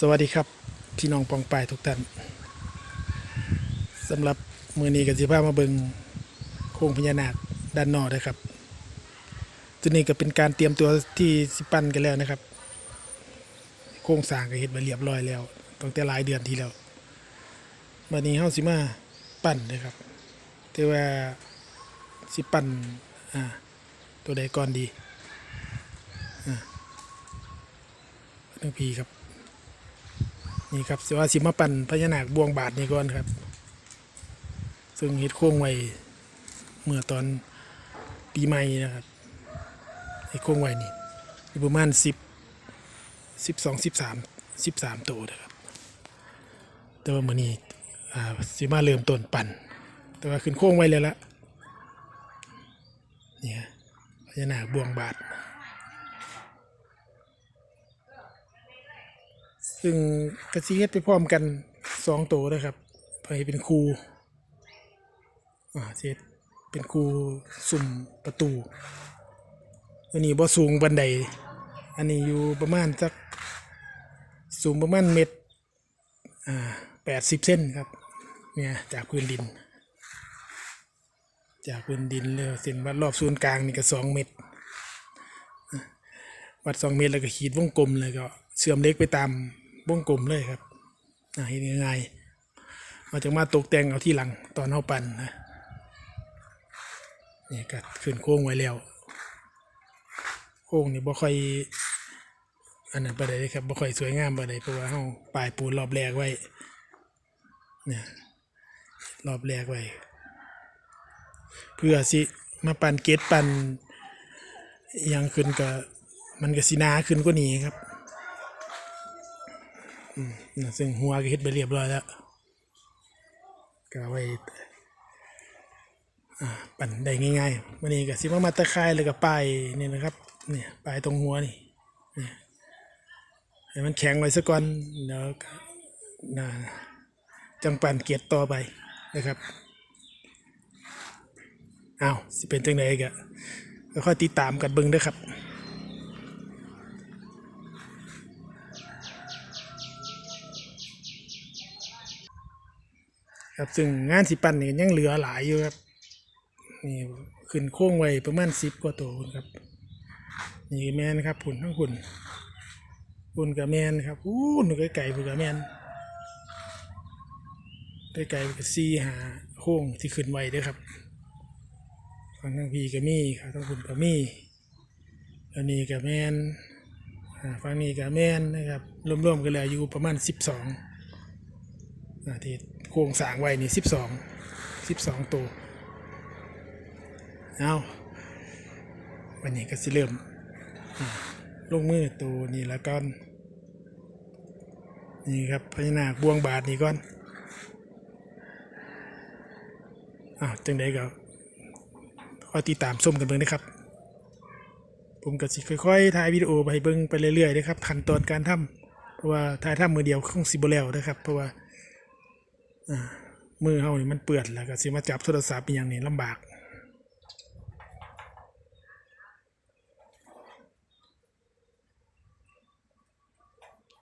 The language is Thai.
สวัสดีครับพี่น้องปองปายทุกท่านสำหรับมือนี้กับสิพามาเบิงโค้งพญานาคด้านนอกนะครับตัวนี้ก็เป็นการเตรียมตัวที่สิปั้นกันแล้วนะครับ โครงสร้างก็เห็นมาเรียบร้อยแล้วตั้งแต่หลายเดือนที่แล้ววันนี้เฮาสิมาปั้นนะครับแต่ว่าสิปั้นอ่าตัวใดก่อนดีอ่าเรื่องพีครับ นี่ครับสิว่าสิมาปั่นพญานาคบวงบาทนี่ก่อนครับ ซึ่งเฮ็ดโค้งไว้เมื่อตอนปีใหม่นะครับไอ้โค้งไว้นี่ประมาณสิบสิบสองสิบสามสิบสามตัวนะครับ แต่ว่ามื้อนี้อ่าสิมาเริ่มต้นปั่น แต่ว่าขึ้นโค้งไว้แล้วละเนี่ยพญานาคบวงบาท ซึ่งกระซีเฮ็ดไปพร้อมกันสองตัวนะครับไปเป็นครูอ่าเฮ็ดเป็นครูสุ่มประตูอันนี้บ่สูงบันได อันนี้อยู่ประมาณสักสูงประมาณเมตรอ่าแปดสิบเซนครับเนี่ยจากพื้นดิน จากพื้นดินเลยเส้นวัดรอบศูนย์กลางนี่ก็สองเมตรวัดสองเมตรแล้วก็ขีดวงกลมเลยก็เชื่อมเล็กไปตาม วงกลมเลยครับอ่าเห็นง่ายมาจากมาตกแต่งเอาที่หลังตอนเอาปั่นนะนี่ก็ขึ้นโค้งไว้แล้ว โค้งนี่บ่ค่อยอันนั้นปานใดเลยครับบ่ค่อยสวยงามปานใดเพราะว่าเฮาปลายปูนรอบแรกไว้เนี่ยรอบแรกไว้ เพื่อสิมาปั่นเกตปั่นยังขึ้นก็มันก็สินาขึ้นกว่านี้ครับ ซึ่งหัวก็เฮ็ดไปเรียบร้อยแล้วก็ไว้อ่าปั่นได้ง่ายๆวันนี้ก็สิมามาตะไคร้แล้วก็ป้ายนี่นะครับเนี่ยป้ายตรงหัวนี่เนี่ยให้มันแข็งไว้ซะก่อนแล้วก็น่าจังปั่นเกียรต่อไปนะครับอ้าวสิเป็นจังไดก็ค่อยติดตามกันเบิ่งด้อครับ ครับซึ่งงานสิปันนี่ยังเหลือหลายอยู่ครับนี่ขึ้นโค้งไว้ประมาณสิบกว่าตัวพุ่นครับ นี่แมนครับผุนทั้งผุนผุนกับแมนครับอู้หนูไก่ไก่ผุนกับแมนไก่ไก่กับซีหาโค้งที่ขึ้นไว้ด้วยครับฝั่งทั้งพีกับมี่ครับทั้งผุนกับมี่อันนี้กับแมนอ่าฝั่งนี้กับแมนนะครับรวมๆกันแล้วอยู่ประมาณสิบสองอาที่ โครงสร้างไว้นี่สิบสองสิบสองตัวเอาวันนี้ก็สิเริ่มลงมือตัวนี้แล้วก่อน นี่ครับพญานาคบวงบาทนี่ก่อนอ้าวจังใดก็คอยติดตามชมกันเบิ่งนะครับ ผมก็สิค่อยๆถ่ายวิดีโอไปเบิ่งไปเรื่อยๆนะครับขั้นตอนการทำเพราะว่าถ่ายทำมือเดียวคงสิบ่แล้วนะครับ เพราะว่า มือเฮานี่มันเปื้อนแล้วก็สิมาจับโทรศัพท์เป็นอย่างนี้ลำบาก